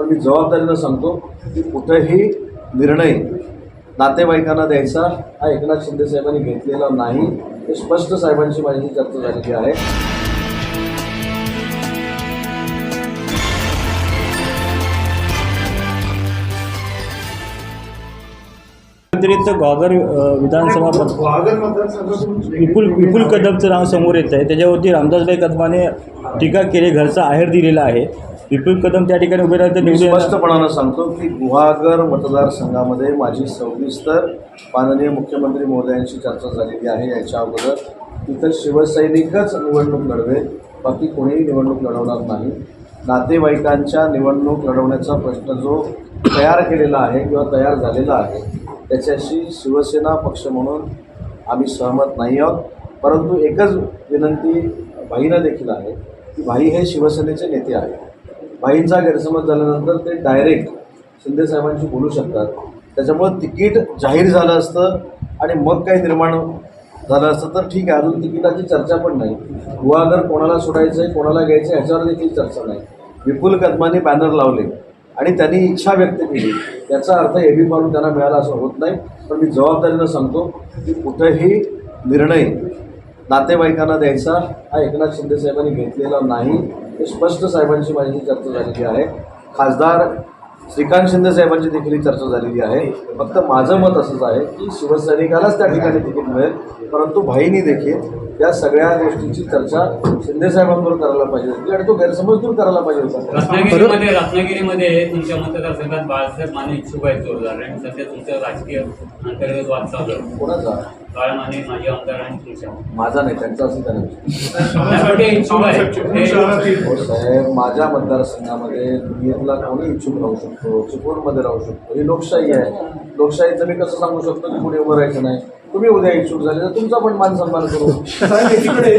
पण मी जबाबदारीनं सांगतो की कुठेही निर्णय नातेवाईकांना द्यायचा हा एकनाथ शिंदे साहेबांनी घेतलेला नाही. हे स्पष्ट साहेबांशी माझी चर्चा झालेली आहे. व्यतिरिक्त घागर अ, विधानसभा विपुल विपुल कदमचं नाव समोर येत आहे त्याच्यावरती रामदासभाई कदमाने टीका केली घरचा आहेर दिलेला आहे. विपुल कदम त्या ठिकाणी उभे राहते मी निवडून. स्पष्टपणानं सांगतो की गुहागर मतदारसंघामध्ये माझी सविस्तर माननीय मुख्यमंत्री महोदयांशी चर्चा झालेली आहे. याच्या अगोदर तिथं शिवसैनिकच निवडणूक लढवेल बाकी कोणीही निवडणूक लढवणार नाही. नातेवाईकांच्या निवडणूक लढवण्याचा प्रश्न जो तयार केलेला आहे किंवा तयार झालेला आहे त्याच्याशी शिवसेना पक्ष म्हणून आम्ही सहमत नाही आहोत. परंतु एकच विनंती भाईनं देखील आहे की भाई हे शिवसेनेचे नेते आहेत. भाईंचा गैरसमज झाल्यानंतर ते डायरेक्ट शिंदेसाहेबांशी बोलू शकतात. त्याच्यामुळं तिकीट जाहीर झालं असतं आणि मग काही निर्माण झालं असतं. तर ठीक आहे अजून तिकिटाची चर्चा पण नाही. गुहागर कोणाला सोडायचं आहे कोणाला घ्यायचं आहे ह्याच्यावर देखील चर्चा नाही. विपुल कदमाने बॅनर लावले. आणि त्यांनी इच्छा व्यक्त केली. याचा अर्थ एबी फॉर्म त्यांना मिळाला असं होत नाही. पण मी जबाबदारीनं सांगतो की कुठंही निर्णय नातेवाईकांना द्यायचा हा एकनाथ शिंदे साहेबांनी घेतलेला नाही. हे स्पष्ट साहेबांशी माझी चर्चा झालेली आहे. खासदार श्रीकांत शिंदे साहेबांची देखील ही चर्चा झालेली आहे. फक्त माझं मत असंच आहे की शिवसैनिकालाच त्या ठिकाणी तिकीट मिळेल परंतु भाईनी देखील या सगळ्या गोष्टींची चर्चा शिंदे साहेबांबरोबर करायला पाहिजे होती आणि तो गैरसमज दूर करायला पाहिजे होता. रत्नागिरीमध्ये रत्नागिरीमध्ये तुमच्या मतदारसंघात बाळासाहेब माने इच्छुक आहेत जोरदार आणि सध्या तुमचं राजकीय अंतर्गत वाद चालू आहे. कोणाचा? बाळ माने माजी आमदार आणि तुमच्या. माझा नाही त्यांचा असं त्यांना. हो साहेब माझ्या मतदारसंघामध्ये दुनियेतला कोणी इच्छुक राहू शकतो चिपळूणमध्ये राहू शकतो ही लोकशाही आहे. लोकशाहीचं मी कसं सांगू शकतो की कुणी उभं राहायचं नाही. तुम्ही उद्या इच्छुक झाले तर तुमचा पण मान सन्मान करू. साहेब एकीकडे